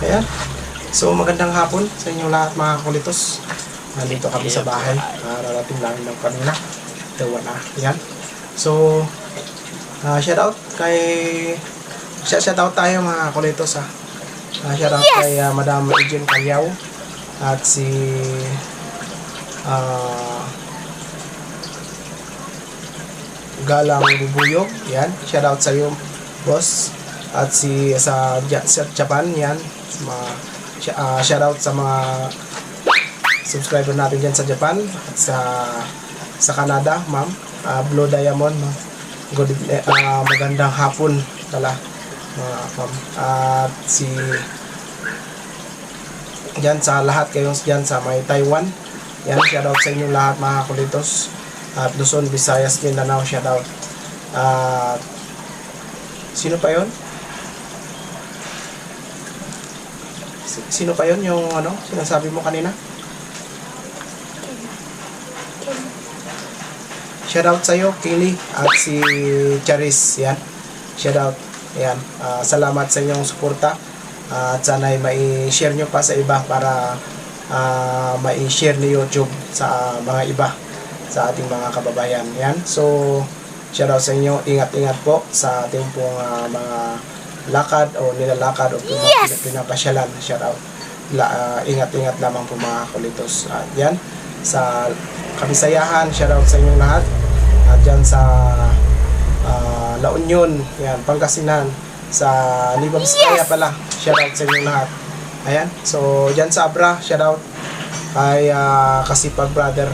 Ayan. So magandang hapon sa inyong lahat mga kulitos. Nandito kami sa bahay. Uh, narating namin ng kanina. Tawa na. Ayan. So, uh, shout out kay... Shout shout out tayo mga kulitos ha. Uh, shout out kay uh, Madam Eugene Calyaw at si ah Galang Bubuyog. Yan. Shout out sa iyo, boss. At si sa, sa Japan, yan. Sa sh- ah, shout out sa mga subscriber natin dyan sa Japan at sa sa Canada, ma'am. Ah, Blue Diamond, ma'am. Good ah, magandang hapon pala, mga ma'am. At si dyan sa lahat kayong dyan sa may Taiwan. Yan, shout out sa inyo lahat mga kulitos. At Luzon, Visayas, Mindanao, shout out. At sino pa yon? Sino pa yon yung ano, sinasabi mo kanina? Shout out sa iyo, Kaylee, at si Charis, yan. Shout out. Yan. Ah, salamat sa inyong suporta. Ah, at sana ay mai-share nyo pa sa iba para ah, mai-share ni YouTube sa mga iba sa ating mga kababayan. Yan. So, shout out sa inyo. Ingat-ingat po sa ating pong ah, mga lakad o nilalakad o Yes! pinapasyalan. Shout out. La, ah, ingat-ingat lamang po mga kulitos. At yan. Sa Kabisayahan, shout out sa inyong lahat. At dyan sa ah, La Union, yan, Pangasinan, sa Libang Vizcaya pala, shout out sa inyong lahat. Ayan, so dyan sa Abra, shout out kay ah, Kasipag Brother.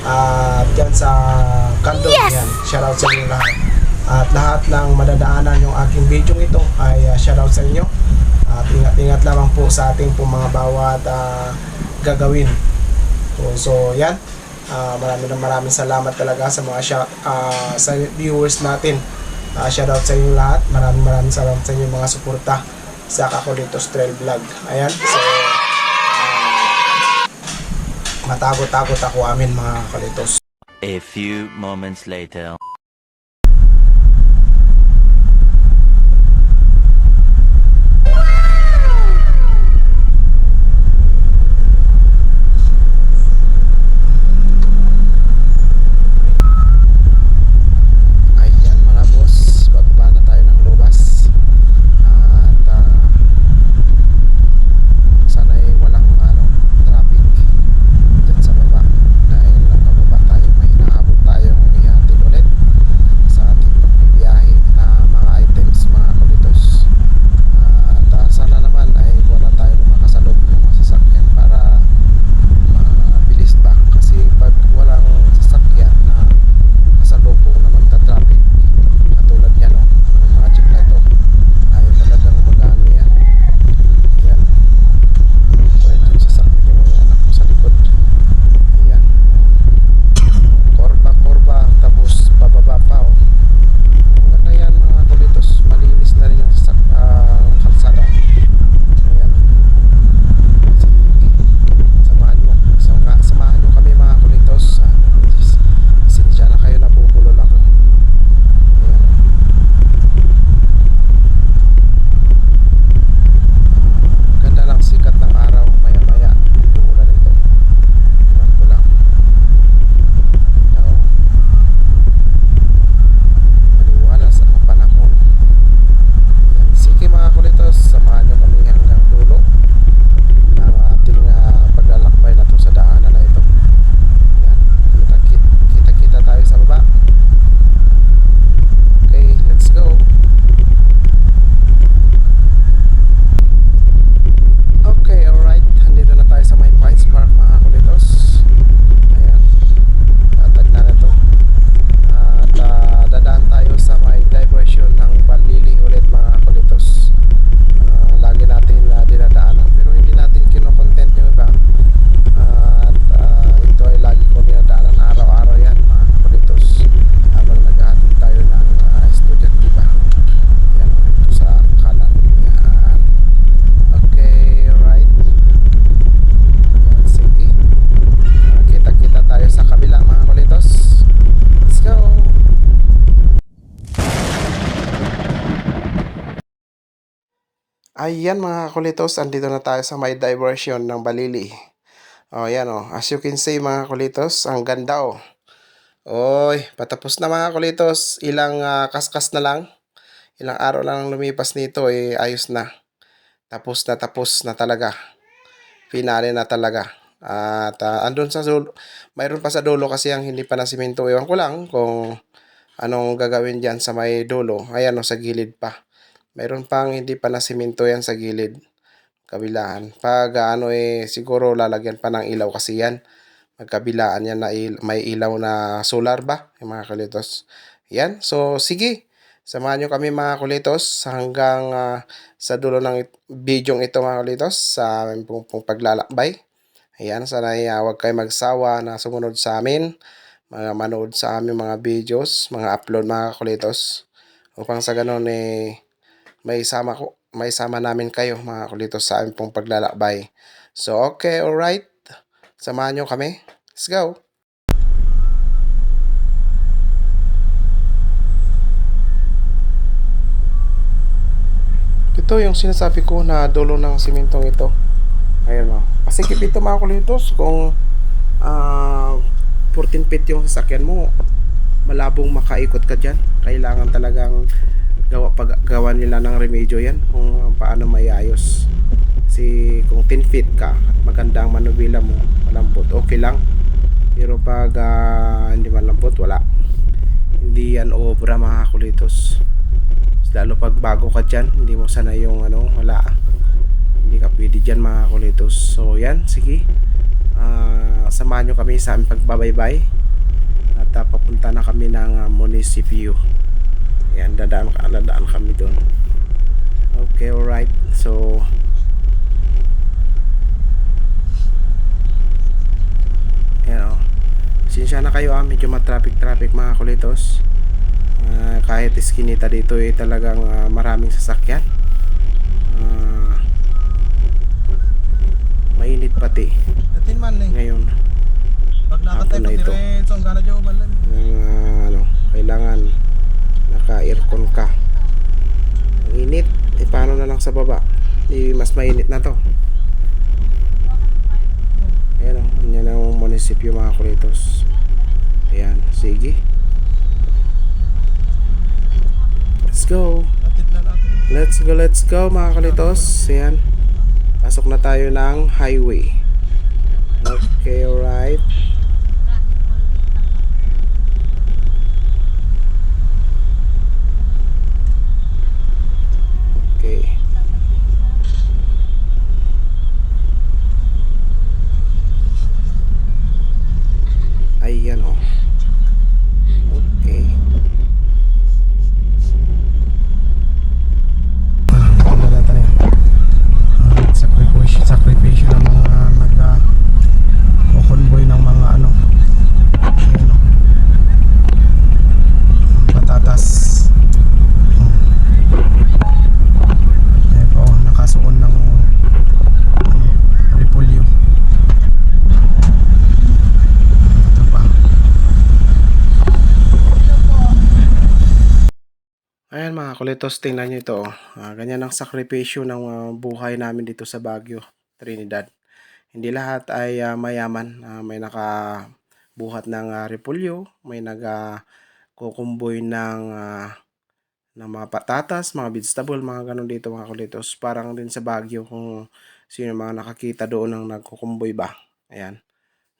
At dyan sa Kandong, Yes! yan, shout out sa inyong lahat. At lahat ng madadaanan yung aking video ito ay ah, shout out sa inyo. At ingat-ingat lamang po sa ating po mga bawat ah, gagawin. So, so yan. Ah, maraming maraming salamat talaga sa mga shout, ah, sa viewers natin. Ah, shout out sa inyo lahat. Maraming maraming salamat sa inyo mga suporta sa Kakulitos Trail Vlog. Ayan. So, ah, matagot-tagot ako amin mga kalitos. A few moments later. Ayan mga kulitos, andito na tayo sa may diversion ng Balili. O yan o, as you can see mga kulitos, ang ganda o. Oy, patapos na mga kulitos, ilang ah, kaskas na lang. Ilang araw lang ang lumipas nito, eh, ayos na. Tapos na tapos na talaga. Finale na talaga. At ah, andun sa dulo, mayroon pa sa dulo kasi ang hindi pa na simento. Ewan ko lang kung anong gagawin dyan sa may dulo. Ayan o, sa gilid pa. Mayroon pang hindi pa na simento yan sa gilid. Kabilaan. Pag ano eh, siguro lalagyan pa ng ilaw kasi yan. Magkabilaan yan na il- may ilaw na solar ba? Yung mga kulitos. Yan. So, sige. Samahan nyo kami mga kulitos hanggang ah, sa dulo ng bidyong ito mga kulitos sa aming pong, pong paglalakbay. Ayan, sana ay ah, huwag kayo magsawa na sumunod sa amin, mga manood sa aming mga videos, mga upload mga kulitos. Upang sa ganun eh, may sama ko, may sama namin kayo mga kulitos sa aming pong paglalakbay. So okay, alright. Samahan nyo kami. Let's go. Ito yung sinasabi ko na dulo ng simentong ito. Ayun o. Kasi ito mga kulitos kung ah 14 feet yung sasakyan mo, malabong makaikot ka dyan. Kailangan talagang gawa, paggawa nila ng remedyo yan kung paano maiayos. Kasi kung 10 feet ka at maganda ang manubila mo, malambot, okay lang. Pero pag ah, hindi malambot, wala. Hindi yan obra mga kulitos. Lalo pag bago ka dyan, hindi mo sana yung ano, wala. Hindi ka pwede dyan mga kulitos. So yan, sige. Ah, samahan nyo kami sa aming pagbabaybay. At ah, papunta na kami ng ah, munisipyo. Yan, dadaan, ka- dadaan kami doon. Okay, alright. So, yan o. Sinsya na kayo ah, medyo matraffic-traffic mga kulitos. Ah, kahit iskinita dito eh talagang ah, maraming sasakyan. Ah, mainit pati Atin man eh. ngayon. Paglakad tayo diretso ang gana dyan. Ang, ah, ano, kailangan naka-aircon ka. Ang init. Eh, paano na lang sa baba? Di mas mainit na to. Ayan o. Yan ang munisipyo mga kulitos. Ayan. Sige. Let's go. Let's go, let's go mga kalitos. Ayan. Pasok na tayo ng highway. Okay, alright. Okay. Ayan oh. Okay. Wala natin yan. Uh, sacrifice, sacrifice ng mga nag uh, convoy ng mga ano. Ayan o. Patatas. Oh. Ayan po, nakasuon ng ano, repolyo. Ito pa. Ayan mga kulitos, tingnan nyo ito. oh. Ah, ganyan ang sakripisyo ng ah, buhay namin dito sa Baguio, Trinidad. Hindi lahat ay ah, mayaman. Ah, may nakabuhat ng ah, repolyo, may nag-kukumboy ng, ah, ng mga patatas, mga vegetable, mga ganun dito mga kulitos. Parang din sa Baguio kung sino mga nakakita doon ng nagkukumboy ba. Ayan,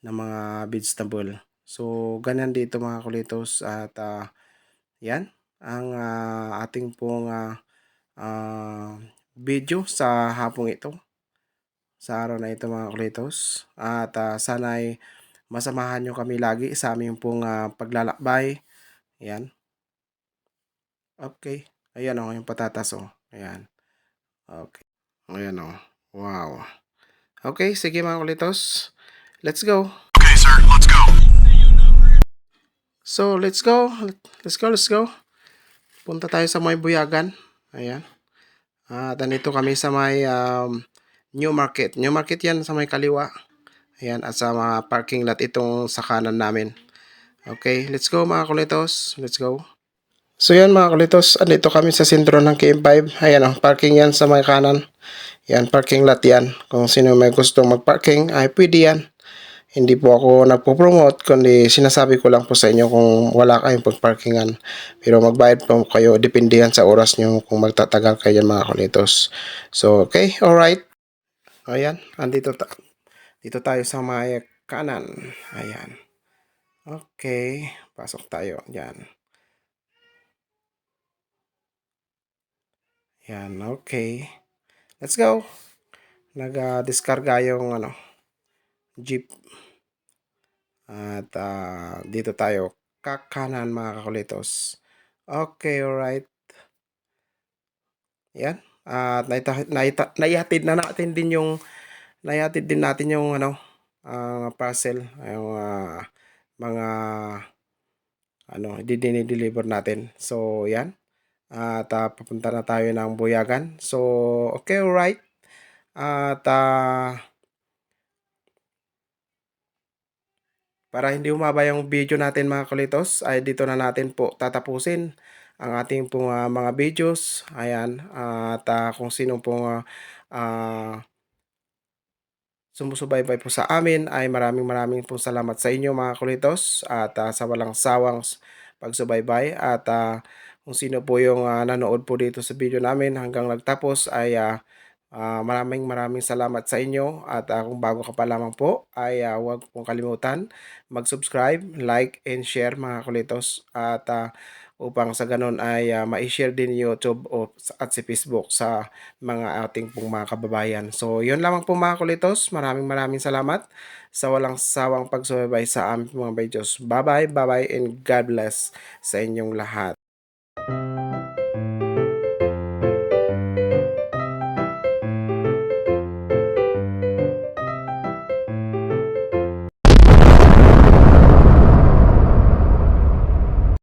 ng mga vegetable. So, ganyan dito mga kulitos at ah, yan ang ah, ating pong ah, ah, video sa hapong ito. Sa araw na ito mga kulitos. At ah, sana ay masamahan nyo kami lagi sa aming pong ah, paglalakbay. Ayan. Okay. Ayan o, yung patatas o. Ayan. Okay. Ayan o. Wow. Okay, sige mga kulitos. Let's go. Okay sir, let's go. So, let's go. Let's go, let's go. Punta tayo sa may buyagan. Ayan. At nandito kami sa may um, New Market. New Market yan sa may kaliwa. Ayan. At sa mga parking lot itong sa kanan namin. Okay, let's go mga kulitos. Let's go. So yan mga kulitos, andito kami sa sentro ng KM5. Ayan oh, parking yan sa may kanan. Yan, parking lot yan. Kung sino may gustong magparking, ay pwede yan. Hindi po ako nagpo-promote, kundi sinasabi ko lang po sa inyo kung wala kayong pagparkingan. Pero magbayad po kayo, depende yan sa oras nyo kung magtatagal kayo dyan mga kulitos. So, okay, alright. Ayan, andito ta dito tayo sa may kanan. Ayan. Okay, pasok tayo. Yan. Yan, okay. Let's go. Nag-discarga yung ano, jeep. At ah, dito tayo kakanan mga kakulitos. Okay, alright. Yan. At naita, naita, naihatid na natin din yung naihatid din natin yung ano, ah, parcel, yung ah, mga ano, didini-deliver natin. So, yan. At ah, papunta na tayo ng Buyagan. So, okay, alright. At ah, para hindi umaba yung video natin mga kulitos, ay dito na natin po tatapusin ang ating pong ah, mga videos. Ayan. At ah, kung sino pong ah, ah, sumusubaybay po sa amin ay maraming maraming po salamat sa inyo mga kulitos at ah, sa walang sawang pagsubaybay at ah, kung sino po yung ah, nanood po dito sa video namin hanggang nagtapos ay ah, ah, maraming maraming salamat sa inyo at ah, kung bago ka pa lamang po ay ah, huwag pong kalimutan mag-subscribe, like, and share mga kulitos at ah, upang sa ganun ay ah, ma-share din YouTube o, at si Facebook sa mga ating pong mga kababayan. So, yun lamang po mga kulitos. Maraming maraming salamat sa walang sawang pagsubaybay sa aming mga videos. Bye-bye, bye-bye, and God bless sa inyong lahat.